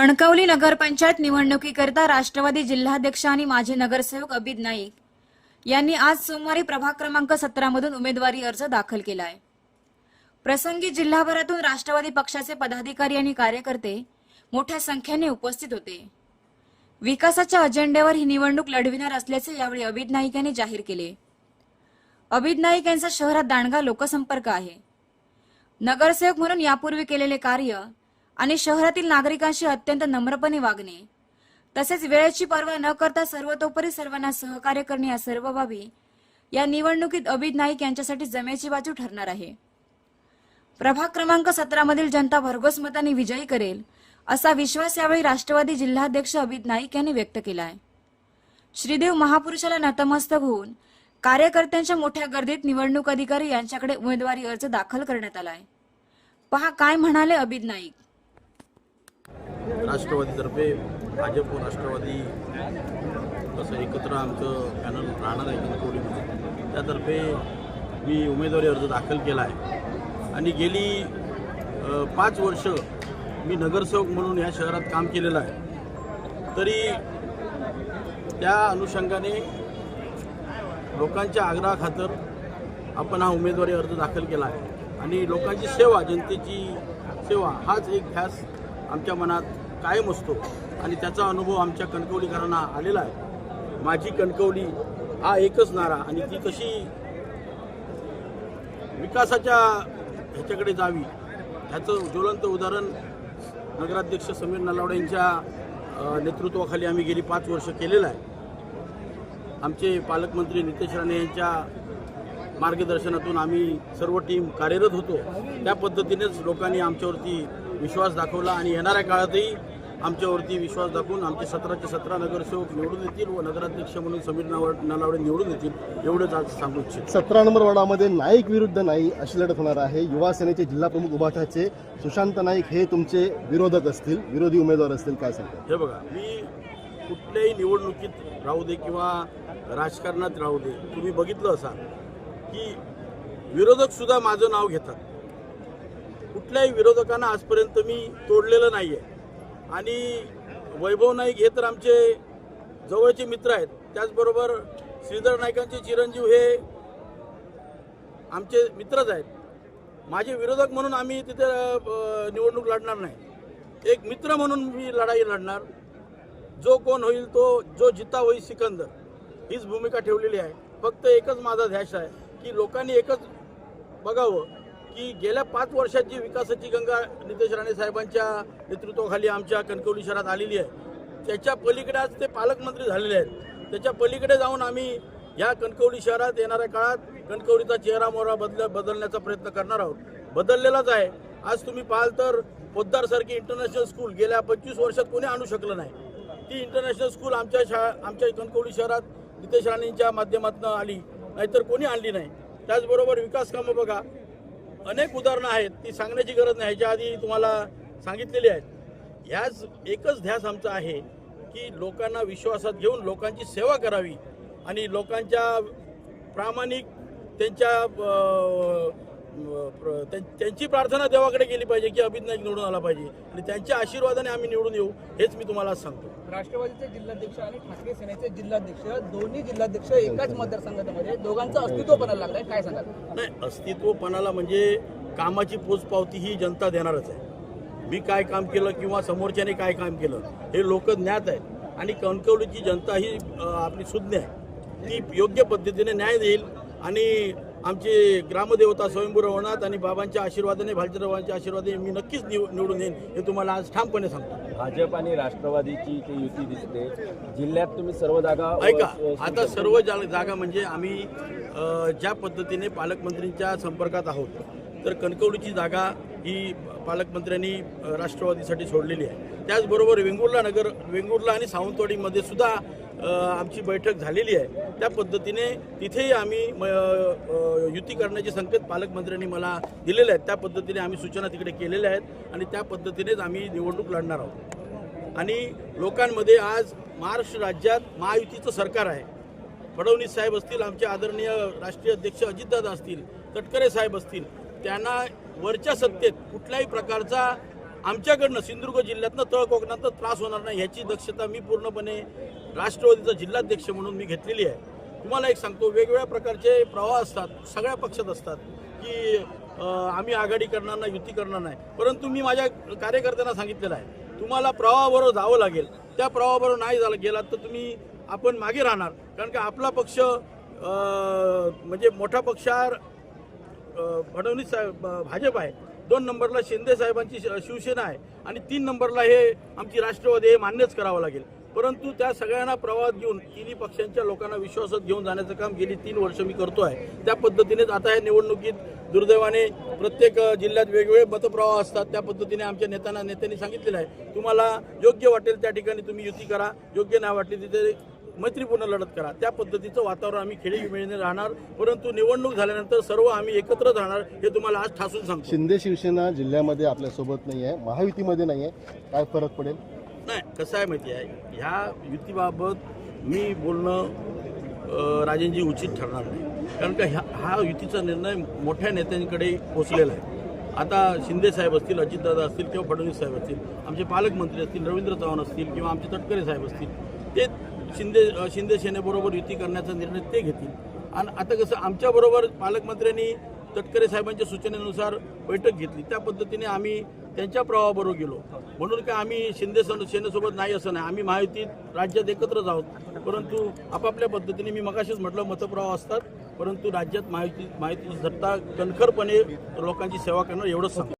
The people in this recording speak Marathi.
कणकवली नगरपंचायत निवडणुकीकरिता राष्ट्रवादी जिल्हाध्यक्ष आणि माजी नगरसेवक अबिद नाईक यांनी आज सोमवारी प्रभाग क्रमांक सतरामधून उमेदवारी अर्ज दाखल केला आहे प्रसंगी जिल्हाभरातून राष्ट्रवादी पक्षाचे पदाधिकारी आणि कार्यकर्ते मोठ्या संख्येने उपस्थित होते. विकासाच्या अजेंड्यावर ही निवडणूक लढविणार असल्याचे यावेळी अबिद नाईक यांनी जाहीर केले. अबिद नाईक यांचा शहरात दांडगा लोकसंपर्क आहे. नगरसेवक म्हणून यापूर्वी केलेले कार्य आणि शहरातील नागरिकांशी अत्यंत नम्रपणे वागणे. तसेच वेळेची पर्वा न करता सर्वतोपरी सर्वांना सहकार्य करणे या सर्व बाबी या निवडणुकीत अबिद नाईक यांच्यासाठी जमेची बाजू ठरणार आहे. प्रभाग क्रमांक सतरामधील जनता भरघोस मताने विजयी करेल असा विश्वास यावेळी राष्ट्रवादी जिल्हाध्यक्ष अभित नाईक यांनी व्यक्त केला आहे श्रीदेव महापुरुषाला नतमस्तक होऊन कार्यकर्त्यांच्या मोठ्या गर्दीत निवडणूक अधिकारी यांच्याकडे उमेदवारी अर्ज दाखल करण्यात आला आहे पहा काय म्हणाले अभित नाईक. राष्ट्रवादीतर्फे भाजप व राष्ट्रवादी कसं एकत्र आमचं पॅनल राहणार आहे कणकवलीमध्ये त्यातर्फे मी उमेदवारी अर्ज दाखल केला आहे. आणि गेली पाच वर्ष मी नगरसेवक म्हणून या शहरात काम केलेलं आहे. तरी त्या अनुषंगाने लोकांच्या आग्रहाखातर आपण हा उमेदवारी अर्ज दाखल केला आहे. आणि लोकांची सेवा जनतेची सेवा हाच एक ध्यास आमच्या मनात कायम असतो आणि त्याचा अनुभव आमच्या कणकवलीकरांना आलेला आहे. माझी कणकवली हा एकच नारा आणि ती कशी विकासाच्या ह्याच्याकडे जावी ह्याचं ज्वलंत उदाहरण नगराध्यक्ष समीर नलावडे यांच्या नेतृत्वाखाली आम्ही गेली पाच वर्ष केलेलं आहे. आमचे पालकमंत्री नितेश राणे यांच्या मार्गदर्शनातून आम्ही सर्व टीम कार्यरत होतो. त्या पद्धतीनेच लोकांनी आमच्यावरती विश्वास दाखवला आणि येणाऱ्या काळातही आमच्यावरती विश्वास दाखवून आमचे सतराचे सतरा नगरसेवक निवडून येतील व नगराध्यक्ष म्हणून समीर नाव नलावडे निवडून येतील एवढंच आज सांगू इच्छितो. सतरा नंबर वॉर्डामध्ये नाईक विरुद्ध नाईक अशी लढत होणार आहे. युवा सेनेचे जिल्हा प्रमुख उभाठाचे सुशांत नाईक हे तुमचे विरोधक असतील विरोधी उमेदवार असतील काय सांगतात हे बघा मी कुठल्याही निवडणुकीत राहू दे किंवा राजकारणात राहू दे तुम्ही बघितलं असाल की विरोधक सुद्धा माझं नाव घेतात. कुठल्याही विरोधकांना आजपर्यंत मी तोडलेलं नाही आहे आणि वैभव नाईक हे तर आमचे जवळचे मित्र आहेत. त्याचबरोबर श्रीधर नाईकांचे चिरंजीव हे आमचे मित्रच आहेत. माझे विरोधक म्हणून आम्ही तिथे निवडणूक लढणार नाही. एक मित्र म्हणून मी लढाई लढणार. जो कोण होईल तो जो जिता होईल सिकंदर हीच भूमिका ठेवलेली आहे. फक्त एकच माझा ध्यास आहे की लोकांनी एकच बघावं की गेल्या पाच वर्षात जी विकासाची गंगा नितेश राणे साहेबांच्या नेतृत्वाखाली आमच्या कणकवली शहरात आलेली आहे त्याच्या पलीकडे आज ते पालकमंत्री झालेले आहेत. त्याच्या पलीकडे जाऊन आम्ही या कणकवली शहरात येणाऱ्या काळात कणकवलीचा चेहरा मोहरा बदल बदलण्याचा प्रयत्न करणार आहोत. बदललेलाच आहे. आज तुम्ही पाहाल तर पोद्दारसारखी इंटरनॅशनल स्कूल गेल्या पंचवीस वर्षात कोणी आणू शकलं नाही. ती इंटरनॅशनल स्कूल आमच्या शा आमच्या कणकवली शहरात नितेश राणेंच्या माध्यमातून आली नाहीतर कोणी आणली नाही. त्याचबरोबर विकास कामं बघा. अनेक उदाहरणं आहेत ती सांगण्याची गरज नाही. ह्याच्या आधी तुम्हाला सांगितलेली आहेत. ह्याच एकच ध्यास आमचा आहे की लोकांना विश्वासात घेऊन लोकांची सेवा करावी आणि लोकांच्या प्रामाणिक त्यांच्या त्यांची प्रार्थना देवाकडे गेली पाहिजे की अभित नाईक निवडून आला पाहिजे. आणि त्यांच्या आशीर्वादाने आम्ही निवडून येऊ हेच मी तुम्हाला सांगतो. राष्ट्रवादीचे जिल्हाध्यक्ष आणि ठाकरे सेनेचे जिल्हाध्यक्ष दोन्ही जिल्हाध्यक्ष एकाच मतदारसंघामध्ये दोघांचं अस्तित्व बनायला लागलंय. काय सांगाल? नाही अस्तित्वपणाला म्हणजे कामाची पोचपावती ही जनता देणारच आहे. मी काय काम केलं किंवा समोरच्याने काय काम केलं हे लोक ज्ञात आहेत. आणि कणकवलीची जनता ही आपली सुज्ञ आहे. ती योग्य पद्धतीने न्याय देईल आणि आमचे ग्रामदेवता स्वयंभू रवनाथ आणि बाबांच्या आशीर्वादाने भालचरावांच्या आशीर्वादाने मी नक्कीच निव निवडून येईन हे तुम्हाला आज ठामपणे सांगतो. भाजप आणि राष्ट्रवादीची युती दिसते. जिल्ह्यात तुम्ही सर्व जागा ऐका आता सर्व जा- जागा म्हणजे आम्ही ज्या पद्धतीने पालकमंत्रींच्या संपर्कात आहोत तर कणकवलीची जागा ही पालकमंत्र्यांनी राष्ट्रवादीसाठी सोडलेली आहे. त्याचबरोबर वेंगुर्ला नगर वेंगुर्ला आणि सावंतवाडीमध्ये सुद्धा आमची बैठक झालेली आहे. त्या पद्धतीने तिथेही आम्ही म, युती करण्याचे संकेत पालकमंत्र्यांनी मला दिलेले आहेत. त्या पद्धतीने आम्ही सूचना तिकडे केलेल्या आहेत आणि त्या पद्धतीनेच आम्ही निवडणूक लढणार आहोत. आणि लोकांमध्ये आज महाराष्ट्र राज्यात महायुतीचं सरकार आहे. फडणवीस साहेब असतील आमचे आदरणीय राष्ट्रीय अध्यक्ष अजितदादा असतील तटकरे साहेब असतील त्यांना वरच्या सत्तेत कुठल्याही प्रकारचा आमच्याकडनं सिंधुदुर्ग जिल्ह्यातनं तळ कोकणातनं त्रास होणार नाही ह्याची दक्षता मी पूर्णपणे राष्ट्रवादीचा जिल्हाध्यक्ष म्हणून मी घेतलेली आहे. तुम्हाला एक सांगतो वेगवेगळ्या प्रकारचे प्रवाह असतात सगळ्या पक्षात असतात की आम्ही आघाडी करणार नाही युती करणार नाही. परंतु मी माझ्या कार्यकर्त्यांना सांगितलेलं आहे तुम्हाला प्रवाहाबरोबर जावं लागेल. त्या प्रवाहाबरोबर नाही झालं गेलात तर तुम्ही आपण मागे राहणार. कारण का आपला पक्ष म्हणजे मोठा पक्षार फडणवीस साहेब भाजप आहे. दोन नंबरला शिंदे साहेबांची श- शिवसेना आहे आणि तीन नंबरला हे आमची राष्ट्रवादी हे मान्यच करावं लागेल. परंतु त्या सगळ्यांना प्रवाहात घेऊन तिन्ही पक्षांच्या लोकांना विश्वासात घेऊन जाण्याचं काम गेली तीन वर्ष मी करतो आहे त्या पद्धतीनेच आता या निवडणुकीत दुर्दैवाने प्रत्येक जिल्ह्यात वेगवेगळे मतप्रवाह असतात. त्या पद्धतीने आमच्या नेत्यांना नेत्यांनी सांगितलेलं आहे. तुम्हाला योग्य वाटेल त्या ठिकाणी तुम्ही युती करा. योग्य नाही वाटली तिथे मैत्रीपूर्ण लढत करा. त्या पद्धतीचं वातावरण आम्ही खेळीमेळीने राहणार परंतु निवडणूक झाल्यानंतर सर्व आम्ही एकत्रच राहणार हे तुम्हाला आज ठासून सांगतो. शिंदे शिवसेना जिल्ह्यामध्ये आपल्यासोबत नाही आहे महायुतीमध्ये नाही आहे. काय फरक पडेल? नाही कसं आहे माहिती आहे ह्या युतीबाबत मी बोलणं राजेंजी उचित ठरणार नाही. कारण का ह्या हा युतीचा निर्णय मोठ्या नेत्यांकडे पोचलेला आहे. आता शिंदे साहेब असतील अजितदादा असतील किंवा फडणवीस साहेब असतील आमचे पालकमंत्री असतील रवींद्र चव्हाण असतील किंवा आमचे तटकरे साहेब असतील ते शिंदे शिंदे सेनेबरोबर युती करण्याचा निर्णय ते घेतील. आणि आता कसं आमच्याबरोबर पालकमंत्र्यांनी तटकरे साहेबांच्या सूचनेनुसार बैठक घेतली. त्या पद्धतीने आम्ही त्यांच्या प्रवाहाबरोबर गेलो. म्हणून काय आम्ही शिंदे सन- सेनेसोबत नाही असं नाही. आम्ही महायुतीत राज्यात एकत्रच आहोत. परंतु आपापल्या पद्धतीने मी मगाशीच म्हटलं मतप्रवाह असतात. परंतु राज्यात माहिती माहिती सत्ता कणखरपणे लोकांची सेवा करणं एवढंच सांगतो